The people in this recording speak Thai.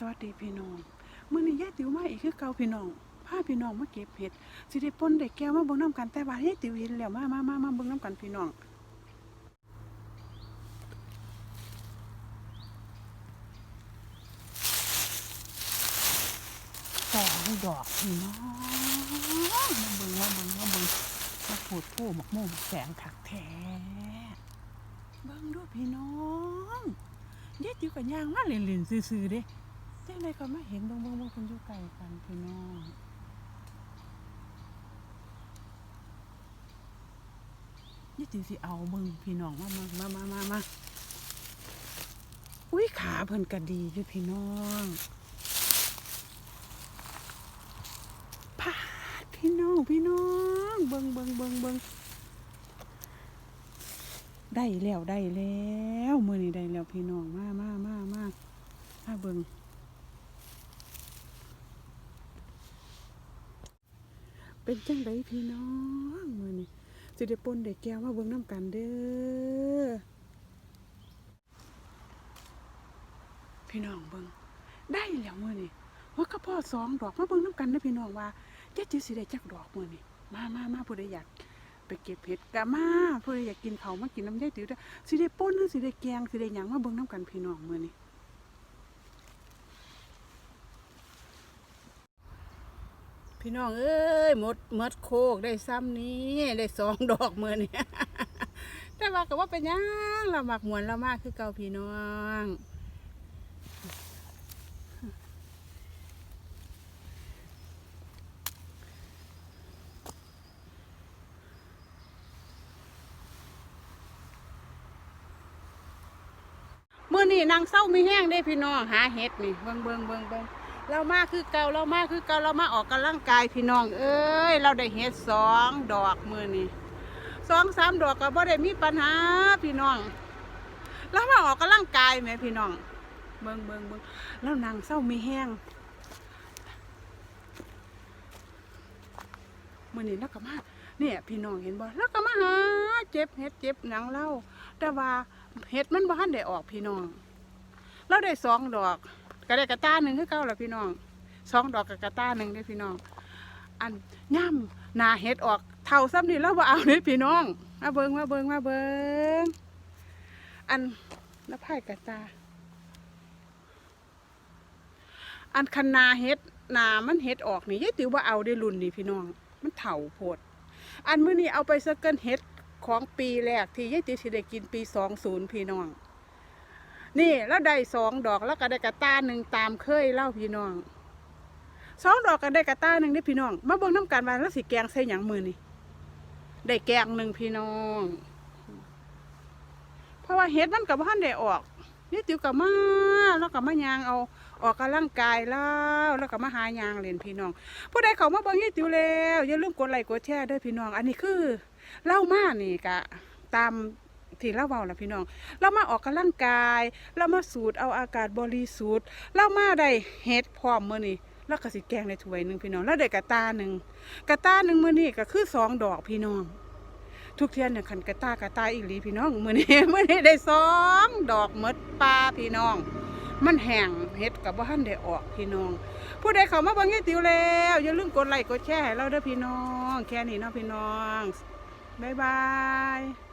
สวัสดีพี่น้องมื้อนี้ยายติ๋วมาอีกคือเก่าพี่น้องพาพี่น้องมาเก็บเห็ดสิได้ปนได้แก้วมาเบิ่งน้ำกันแต่ว่ายายติ๋วเห็นแล้วมามามามาเบิ่งน้ำกันพี่น้องสองดอกพี่น้องมาเบิ่งมาเบิ่งมาเบิ่งมาโผดโผหมกโม่หมแสงถักแท้เบิ่งดูพี่น้องยายติ๋วกับยางมาเล่นๆซื่อๆเด้ จังไดก็มาเห็นเบิ่งเบิ่งเบิ่งคนอยู่ไกลกันพี่น้องนี่ติสิเอาเบิ่งพี่น้องมามามามามามาอุ้ยขาเพิ่นก็ดีอยู่พี่น้องพาดพี่น้องพี่น้องเบิ่งเบิ่งเบิ่งเบิ่งได้แล้วได้แล้วมื้อนี้ได้แล้วพี่น้องมามามามามาเบิ่ง เป็นจังไดพี่น้องมือนี้สิได้ป่นได้แก้วมาเบิ่งน้ำกันเด้อพี่น้องเบิ่งได้แล้วมือนี้ว่ากระเพาะสองดอกมาเบิ่งน้ำกันเด้อพี่น้องว่าเจ๊จิสิได้จักดอกมือนี้มามามาผู้ใดอยากไปเก็บเห็ดกะมาผู้ใดอยากกินเขามากินน้ำยายติ๋วเด้สิได้ป่นหรือสิได้แกงสิได้หยังมาเบิ่งน้ำกันพี่น้องมือนี้ พี่น้องเอ้ยหมดหมดโคกได้ซ้ำนี้ได้สองดอกเมื่อนี่แต่ว่าก็ว่าเป็นยังเราหมักหมวนเรามากคือเก่าพี่น้องมื่อนี่นางเศร้ามีแห้งได้พี่น้องหาเห็ดนี่เบิงเบิงเบิงเบิง เรามาคือเก่าเรามาคือเก่าเรามาออกกำลังกายพี่น้อง เอ้ย เราได้เฮ็ดสองดอกมือนี่สองสามดอกก็บ่ได้มีปัญหาพี่น้อง เรามาออกกำลังกายแหมพี่น้องเบิ่งเบิงเบิงแล้วนางเศร้ามีแห้งมือนี่แล้วก็มาเนี่ยพี่น้องเห็นบ่แล้วก็มาหาเจ็บเฮ็ดเจ็บหนังเล่าแต่ว่าเฮ็ดมันบ่ทันได้ออกพี่น้อง เราได้สองดอก ก็ได้กระต้าหนึ่งคือเก่าละพี่น้องสองดอกกับกระต้าหนึ่งได้พี่น้อง อันย่ำนาเห็ดออกเท่าซ้ำนี่เราบ่าเอาเลยพี่น้องมาเบิงมาเบิงมาเบิงอันแล้วไผ่กระตา อันคันนาเห็ดนามันเห็ดออกนี่ยายติ๋วว่าเอาได้รุ่นนี่พี่น้อง มันเถ่าโพด อันมื้อนี้เอาไปสกเกิลเห็ดของปีแรกที่ยายติ๋วสิได้กินปีสองศูนย์พี่น้อง นี่แล้วได้สองดอกแล้วก็ได้กระต้าหนึ่งตามเคยเล่าพี่น้องสองดอกก็ได้กระต้าหนึ่งได้พี่น้อง มาเบิ่งน้ำกันว่าแล้วสิแกงใส่หยังมือนี่ได้แกงหนึ่งพี่น้อง เพราะว่าเห็ดมันกับพันได้ออกนี่ติวกับมาแล้วกับมายางเอาออกกำลังกายแล้วแล้วก็มาหายางเล่นพี่น้อง ผู้ใดเขามาเบิ่งนี่ติวแล้วอย่าลืมกดไลค์กดแชร์ด้วยพี่น้อง อันนี้คือเล่ามานี่กะตาม ที่เล่าเบาละพี่น้อง เรามาออกกำลังกาย เรามาสูดเอาอากาศบริสุทธิ์เรามาได้เฮ็ดพร้อมมื้อนี้แล้วก็สิแกงในถ้วยหนึ่งพี่น้อง แล้วได้กระตาหนึ่งกระตาหนึ่งมื้อนี้ก็คือสองดอกพี่น้อง ทุกเทียนเนี่ยขันกระตากระตาอีหลีพี่น้องมื้อนี้มื้อนี้ได้สองดอกหมดปลาพี่น้อง มันแห้งเฮ็ดกับว่าท่านได้ออกพี่น้อง ผู้ใดเข้ามาบิ่งให้ติวแล้วอย่าลืมกดไลค์กดแชร์ให้เราเด้อพี่น้อง แค่นี้เนาะพี่น้องบ๊ายบาย